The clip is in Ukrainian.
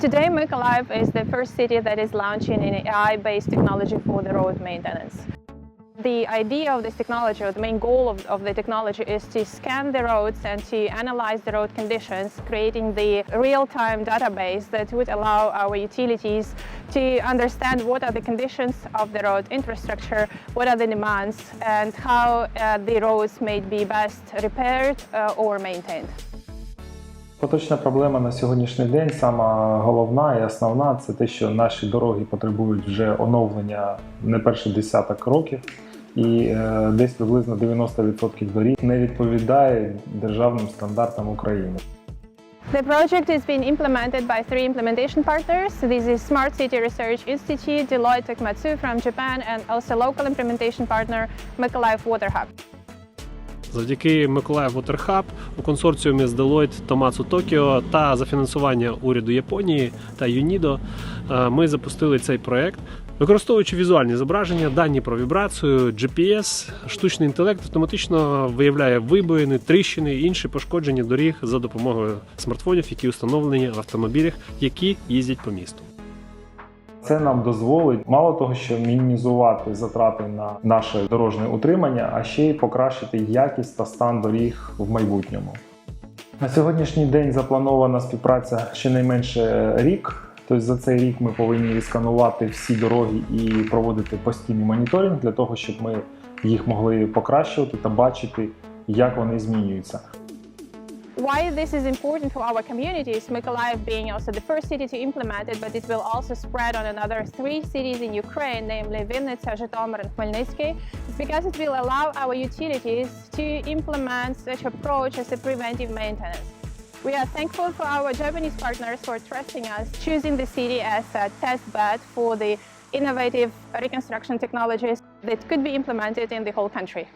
Today, Mykolaiv is the first city that is launching an AI-based technology for the road maintenance. The idea of this technology, or the main goal of, of the technology, is to scan the roads and to analyze the road conditions, creating the real-time database that would allow our utilities to understand what are the conditions of the road infrastructure, what are the demands, and how uh, the roads may be best repaired uh, or maintained. Поточна проблема на сьогоднішній день, сама головна і основна, це те, що наші дороги потребують вже оновлення не перший десяток років, і е, десь приблизно 90% доріг не відповідає державним стандартам України. The project is being implemented by three implementation partners. This is Smart City Research Institute, Deloitte Tokumatsu from Japan, and also local implementation partner Mykolaiv Water Hub. Завдяки Миколаїв Waterhub у консорціумі з Deloitte, Tomatsu Tokyo та за фінансування уряду Японії та ЮНІДО е, ми запустили цей проект. Використовуючи візуальні зображення, дані про вібрацію, GPS, штучний інтелект автоматично виявляє вибоїни, тріщини і інші пошкодження доріг за допомогою смартфонів, які встановлені в автомобілях, які їздять по місту. Це нам дозволить мало того, що мінімізувати затрати на наше дорожнє утримання, а ще й покращити якість та стан доріг в майбутньому. На сьогоднішній день запланована співпраця щонайменше рік. Тобто за цей рік ми повинні відсканувати всі дороги і проводити постійний моніторинг для того, щоб ми їх могли покращувати та бачити, як вони змінюються. Why this is important for our communities, Mykolaiv being also the first city to implement it, but it will also spread on another three cities in Ukraine, namely Vinnytsia, Zhytomyr, and Khmelnytsky, because it will allow our utilities to implement such approach as a preventive maintenance. We are thankful for our Japanese partners for trusting us, choosing the city as a test bed for the innovative reconstruction technologies that could be implemented in the whole country.